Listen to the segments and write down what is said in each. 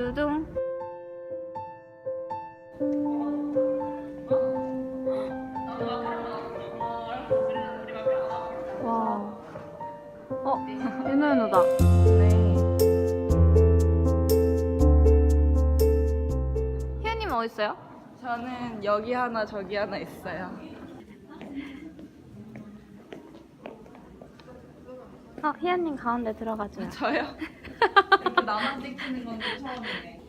두둥. 와. 어, 윤호윤호다. 네. 희연님 어디 있어요? 저는 여기 하나 저기 하나 있어요. 어, 희연님 가운데 들어가줘요. 저요? 나만 찍히는 건또 처음이네.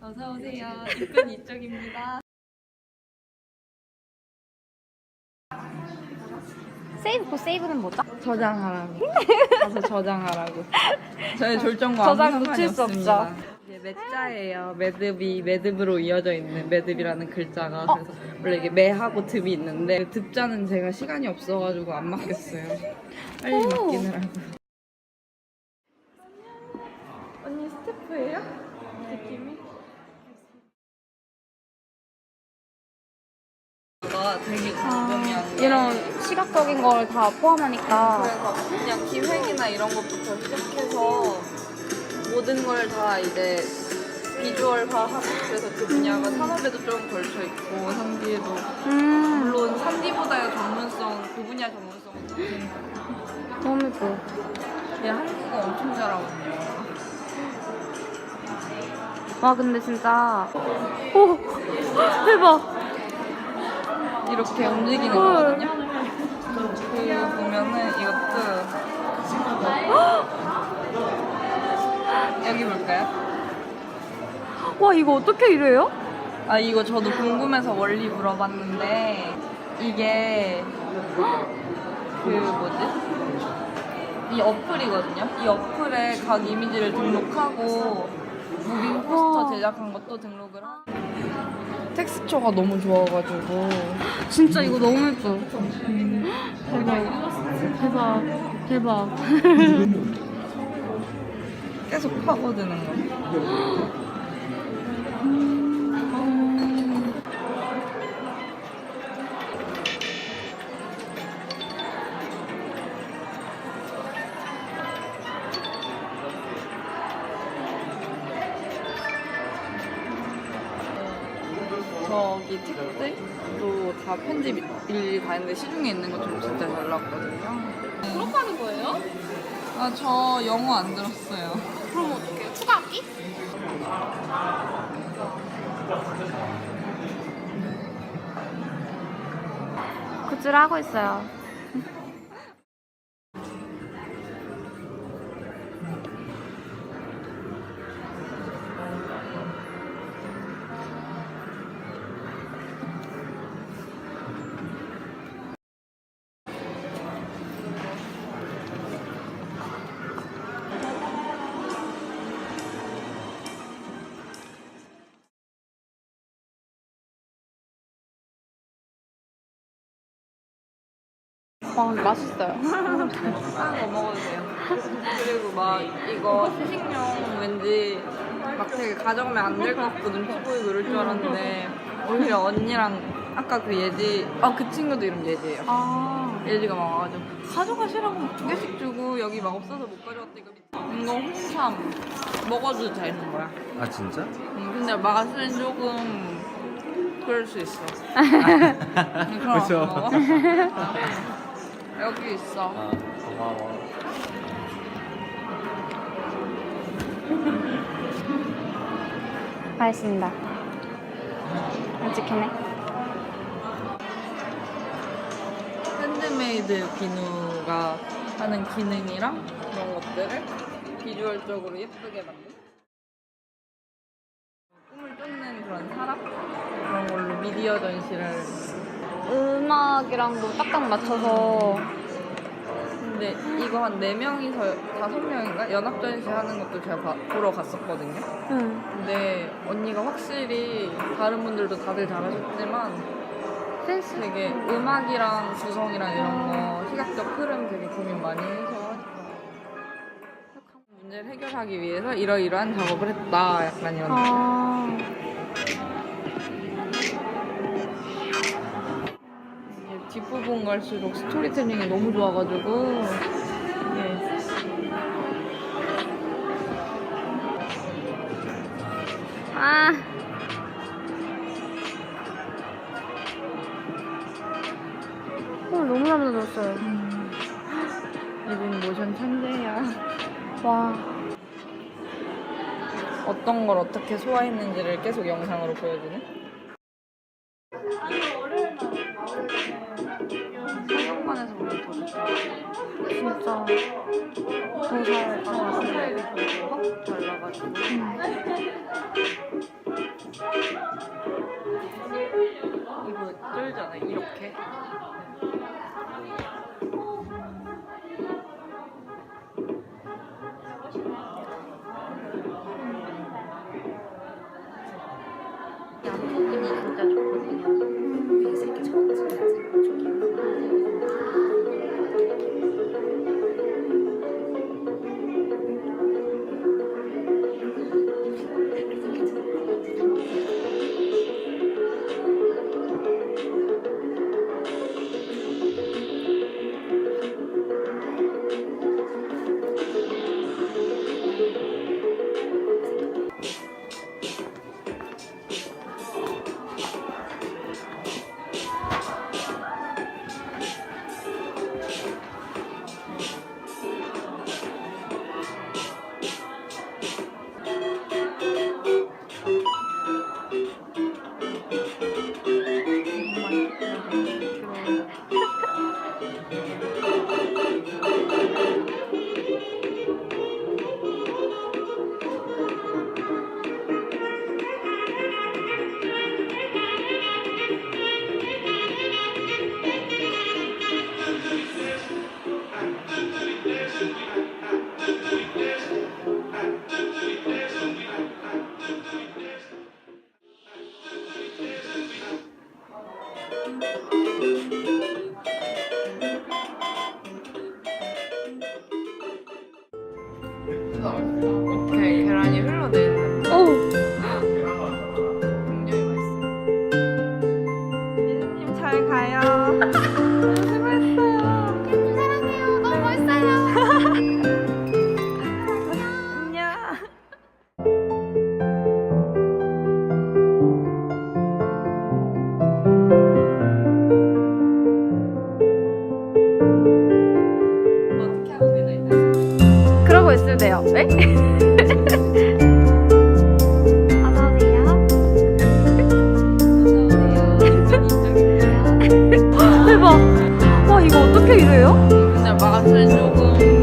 어서 오세요. 입은 이쪽입니다. 세이브, 그 세이브는 뭐죠? 저장하라고. 가서 저장하라고. 저희 졸정과 아무 저장 상관이 놓칠 수 없습니다. 매자예요. 매듭이 매듭으로 이어져 있는 매듭이라는 글자가 어. 그래서 원래 이게 매하고 듭이 있는데 그 듭자는 제가 시간이 없어가지고 안 맡겼어요. 빨리 오. 맡기느라고. 언니 스태프예요? 느낌이? 가 되게 궁금해한 게 아, 이런 시각적인 걸 다 포함하니까. 그래서 그냥 기획이나 이런 것부터 시작해서 모든 걸 다 이제 비주얼화하고 그래서 그 분야가 산업에도 좀 걸쳐 있고 3D에도 음, 물론 3D보다의 전문성 그 분야 전문성은 너무 예뻐. 그냥 한국어 엄청 잘하거든요. 와, 근데 진짜. 오! 대박! 이렇게 움직이는 헐. 거거든요. 와, 이거 어떻게 이래요? 아 이거 저도 궁금해서 원리 물어봤는데 이게 그 뭐지? 이 어플이거든요. 이 어플에 각 이미지를 등록하고 무빙 포스터. 제작한 것도 등록을 하. 텍스처가 너무 좋아가지고 진짜 이거 너무 예뻐. 대박. 대박. 대박. 계속 파고드는 거. 저기 책들도 다 편집 일일이 다 했는데 시중에 있는 것처럼 진짜 잘 나왔거든요. 졸업하는 거예요? 아, 저 영어 안 들었어요. 그럼 어떡해요? 추가 학기? 굿즈를 하고 있어요. 와, 맛있어요. 다른 거 먹어도 돼요. 그리고 막 이거 시식용 왠지 막 되게 가져가면 안 될 것 같고 눈치 보이고 이럴 줄 알았는데 오히려 언니랑 아까 그 예지 아 그 친구도 이름 예지예요. 아, 예지가 막 와가지고 가져가시라고 막두 개씩 주고 여기 막 없어서 못 가져왔다니까 이거 홍삼 먹어도 되는 거야. 아 진짜? 음, 근데 맛은 조금 그럴 수 있어. 그럼 안 그쵸. 먹어? 여기 있어. 아 고마워. 맛있습니다. 안 찍히네. 핸드메이드 비누가 하는 기능이랑 그런 것들을 비주얼적으로 예쁘게 만든 꿈을 쫓는 그런 사람 그런 걸로 미디어 전시를 음악이랑도 딱딱 맞춰서. 근데 이거 한 4명이서 5명인가? 연합 전시 하는 것도 제가 봐- 보러 갔었거든요. 응. 근데 언니가 확실히 다른 분들도 다들 잘하셨지만 센스 되게 음악이랑 구성이랑 이런 거 시각적 흐름 되게 고민 많이 해서 문제를 해결하기 위해서 이러이러한 작업을 했다. 약간 이런 아, 뒷부분 갈수록 스토리텔링이 너무 좋아가지고 예. 아. 오늘 너무 잘 만들었어요. 이분 모션 천재야. 와. 어떤 걸 어떻게 소화했는지를 계속 영상으로 보여주네. 진짜. 아, 스타일이 확 달라가지고. 이거 쩔잖아, 이렇게. 오케이, 계란이 흘러내린다. 어 때요. 네? 대박. 와, 이거 어떻게 이래요? 근데 맛을 조금